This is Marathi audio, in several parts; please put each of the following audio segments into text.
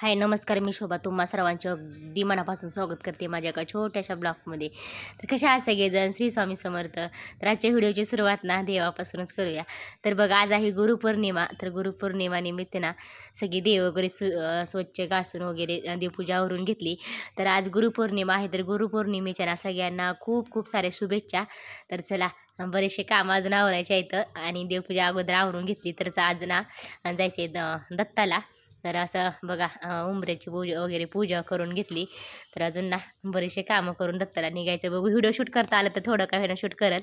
हाय नमस्कार मी शोभा. तुम्हा सर्वांच्या अगदी मनापासून स्वागत करते माझ्या एका छोट्याशा ब्लॉगमध्ये. तर कशा असं सगळेजण? श्री स्वामी समर्थ. तर आजच्या व्हिडिओची सुरुवात ना देवापासूनच करूया. तर बघा आज आहे गुरुपौर्णिमा. तर गुरुपौर्णिमानिमित्त ना सगळी देव वगैरे सु स्वच्छ घासून वगैरे देवपूजा आवरून घेतली. तर आज गुरुपौर्णिमा आहे. तर गुरुपौर्णिमेच्या ना सगळ्यांना खूप खूप साऱ्या शुभेच्छा. तर चला बरेचसे कामं अजून आवरायचे आहेत. आणि देवपूजा अगोदर आवरून घेतली. तर आज ना जायचे द दत्ताला. तर असं बघा उमऱ्याची उंबऱ्याची पूजा वगैरे पूजा करून घेतली. तर अजून ना बरेचसे कामं करून दत्ताला निघायचं. बघू व्हिडिओ शूट करता आलं तर थोडं काय होईना शूट करत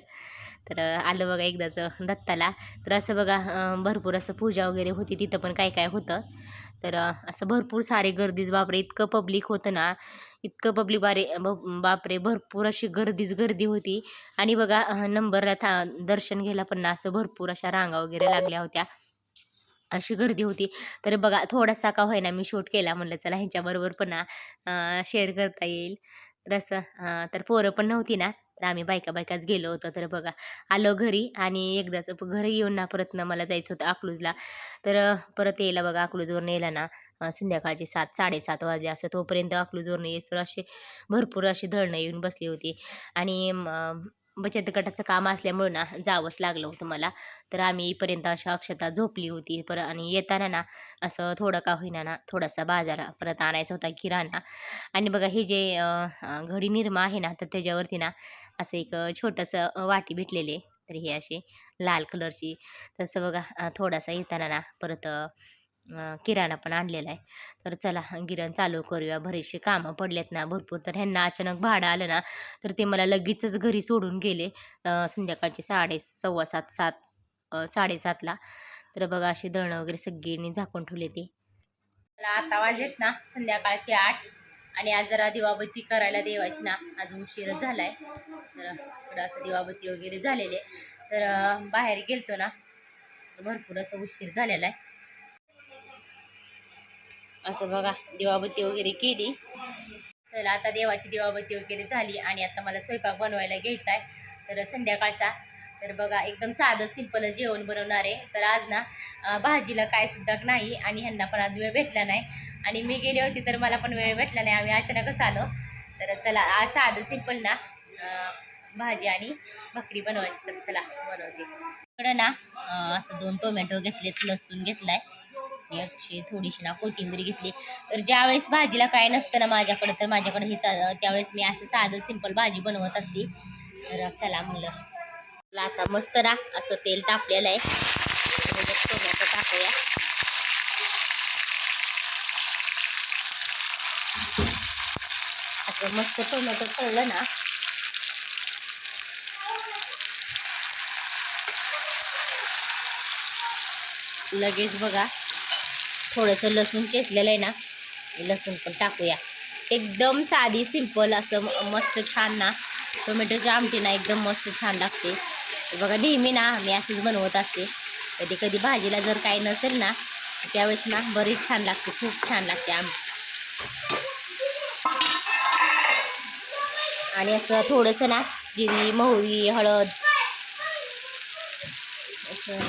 तर आलं बघा एकदाचं दत्ताला. तर असं बघा भरपूर असं पूजा वगैरे होती. तिथं पण काय काय होतं? तर असं भरपूर सारे गर्दीच बापरे! इतकं पब्लिक होतं ना. इतकं पब्लिक बारे ब- बापरे! भरपूर अशी गर्दीच गर्दी होती. आणि बघा नंबरला था दर्शन घ्यायला पण ना असं भरपूर अशा रांगा वगैरे लागल्या होत्या. अशी गर्दी होती. तर बघा थोडासा का होईना मी शूट केला म्हणलं चला ह्यांच्याबरोबर पण ना शेअर करता येईल. तर असं तर पोरं पण नव्हती ना तर आम्ही बायका बायकाच गेलो होतो. तर बघा आलो घरी आणि एकदाच घरी येऊन ना परत ना मला जायचं होतं अकलूजला. तर परत यायला बघा अकलूजवरून यायला ना संध्याकाळचे सात साडेसात वाजले असं तोपर्यंत अकलूजवरून येस तर असे भरपूर अशी धळणं येऊन बसली होती. आणि बचत गटाचं काम असल्यामुळं ना जावंच लागलं होतं मला. तर आम्ही येईपर्यंत अशा अक्षता झोपली होती. पर आणि येताना ना असं थोडं का होईना ना थोडासा बाजार परत आणायचा होता किराणा. आणि बघा हे जे घडी निर्मा आहे ना तर त्याच्यावरती ना असं एक छोटंसं वाटी भेटलेले तर हे अशी लाल कलरची. तसं बघा थोडासा येताना ना परत किराणा पण आणलेला आहे. तर चला गिरण चालू करूया. बरेचसे कामं पडलेत ना भरपूर. तर ह्यांना अचानक भाडं आलं ना तर ते मला लगेचच घरी सोडून गेले. संध्याकाळचे साडे सव्वा सात सात साडेसातला तर बघा अशी दळणं वगैरे सगळ्यांनी झाकून ठेवले ते. मला आता वाजलेत ना संध्याकाळचे आठ. आणि आज जरा दिवाबत्ती करायला देवाची ना आज उशीरच झालाय. तर थोडं असं दिवाबत्ती वगैरे झालेले तर बाहेर गेलतो ना तर भरपूर असं उशीर झालेला आहे. असं बघा दिवाबत्ती वगैरे केली. चला आता देवाची दिवाबत्ती वगैरे झाली आणि आता मला स्वयंपाक बनवायला घ्यायचा आहे. तर संध्याकाळचा. तर बघा एकदम साधं सिंपलच जेवण बनवणार आहे. तर आज ना भाजीला काय सुद्धा नाही आणि ह्यांना पण आज वेळ भेटला नाही. आणि मी गेली होती तर मला पण वेळ भेटला नाही. आम्ही अचानकच आलो. तर चला आज साधं सिंपल ना भाजी आणि भाकरी बनवायची. तर चला बनवते. इकडं ना असं दोन टोमॅटो घेतलेत लसूण घेतलाय. अशी थोडीशी ना कोथिंबीर घेतली. तर ज्यावेळेस भाजीला काय नसतं ना माझ्याकडे तर माझ्याकडे हे सा- त्यावेळेस मी असं साधं सिंपल भाजी बनवत असते. तर चला म्हणलं. आता मस्त ना असं तेल तापलेलं आहे. टोमॅटो टाकूया असं मस्त टोमॅटो तळलं ना. लगेच बघा. थोडंसं लसूण चेचलेलं आहे ना लसूण पण टाकूया. एकदम साधी सिंपल असं मस्त छान ना टोमॅटोची आमटी ना एकदम मस्त छान लागते. बघा नेहमी ना मी अशीच बनवत असते. कधी कधी भाजीला जर काही नसेल ना त्यावेळेस ना बरीच छान लागते खूप छान लागते आमटी आणि असं थोडंसं ना जिरी मोहरी हळद असं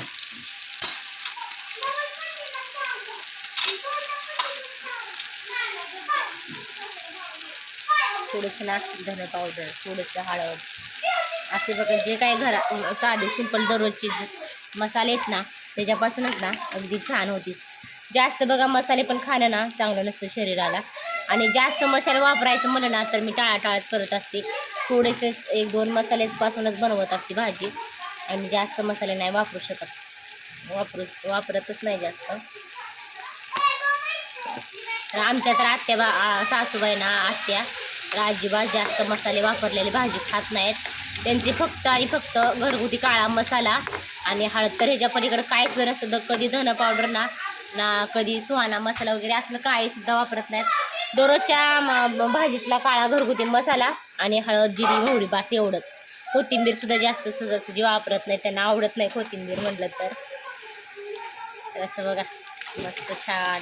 थोडंसं ना धने पावडर थोडंसं हळद. असे बघा जे काही घरा साधे सिंपल दररोजचे जे मसाले आहेत ना त्याच्यापासूनच ना अगदी छान होतीस जास्त बघा मसाले पण खाणं ना चांगलं नसतं शरीराला. आणि जास्त मसाले वापरायचं म्हणलं ना तर मी टाळाटाळच करत असते. थोडेसे एक दोन मसालेपासूनच बनवत असते भाजी. आणि जास्त मसाले नाही वापरू शकत. वापरू वापरतच नाही जास्त. आमच्या तर आत्या बा सासूबाई ना आत्या अजिबात जास्त मसाले वापरलेले भाजी खात नाहीत. त्यांची फक्त आणि फक्त घरगुती काळा मसाला आणि हळद. तर ह्याच्या पलीकडे काहीच वेळ असतं तर कधी धन पावडर ना ना कधी सुहाना मसाला वगैरे असलं काहीसुद्धा वापरत नाहीत. दररोजच्या भाजीतला काळा घरगुती मसाला आणि हळद जिरी मोहरी बास एवढंच. कोथिंबीरसुद्धा जास्त सहजासहजी वापरत नाही त्यांना आवडत नाही कोथिंबीर म्हटलं तर. तर असं बघा मस्त छान.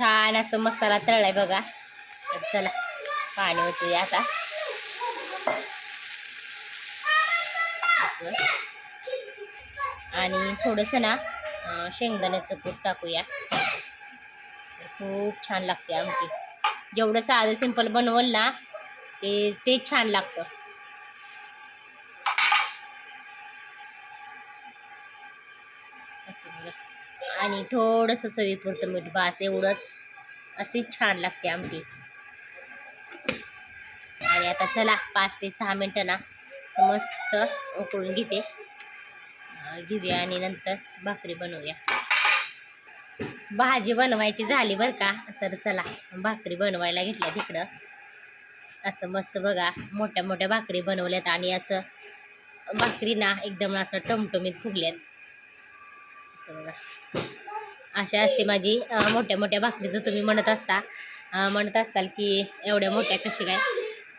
छान असं मसाला तळलाय बघा. चला पाणी ओतूया आता. असं. आणि थोडंसं ना शेंगदाण्याचं कूट टाकूया. खूप छान लागते आमटी. जेवढं साधं सिंपल बनवल ना ते ते छान लागतं. असं आणि थोडंसं चवीपुरतं मीठ बास एवढंच. अशी छान लागते आमटी. आणि आता चला पाच ते सहा मिनटं ना मस्त उकळून घेते. घेऊया आणि नंतर भाकरी बनवूया. भाजी बनवायची झाली बरं का तर चला भाकरी बनवायला घेतल्या तिकडं. असं मस्त बघा मोठ्या मोठ्या भाकरी बनवल्यात आणि असं भाकरी ना एकदम असं टमटमीत फुगल्यात. असं बघा अशा असते माझी मोठ्या मोठ्या भाकरी जर तुम्ही म्हणत असता म्हणत असाल की एवढ्या मोठ्या कशी काय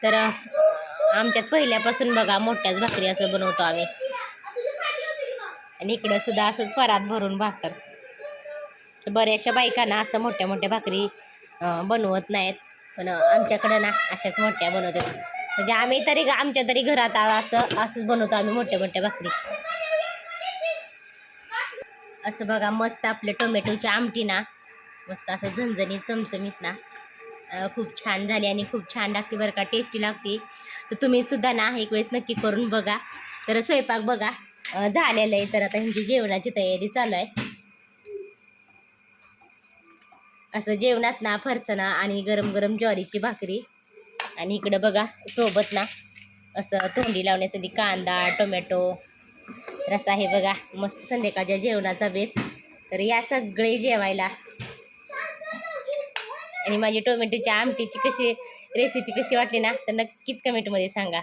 तर आमच्यात पहिल्यापासून बघा मोठ्याच भाकरी असं बनवतो आम्ही. आणि इकडं सुद्धा असंच परात भरून भाकर. तर बऱ्याचशा बायकांना असं मोठ्या मोठ्या भाकरी बनवत नाहीत पण आमच्याकडं ना अशाच मोठ्या बनवतात. म्हणजे आम्ही तरी आमच्या तरी घरात असं असंच बनवतो आम्ही मोठ्या मोठ्या भाकरी. असं बघा मस्त आपले टोमॅटोची आमटी ना. मस्त असं झणझणी चमचमीत ना. खूप छान झाली आणि खूप छान लागते बरं का टेस्टी लागते. तर तुम्ही सुद्धा ना एक वेळेस नक्की करून बघा. तर स्वयंपाक बघा. झालेलं आहे तर आता ह्यांची जेवणाची तयारी चालू आहे. असं जेवणात ना फरसणा आणि गरम गरम ज्वारीची भाकरी. आणि इकडं बघा सोबत ना असं तोंडी लावण्यासाठी कांदा टोमॅटो रसा आहे बघा. मस्त संध्याकाळच्या जेवणाचा बेत. तर या सगळे जेवायला. आणि माझी टोमॅटोच्या आमटीची कशी रेसिपी कशी वाटली ना तर नक्कीच कमेंटमध्ये सांगा.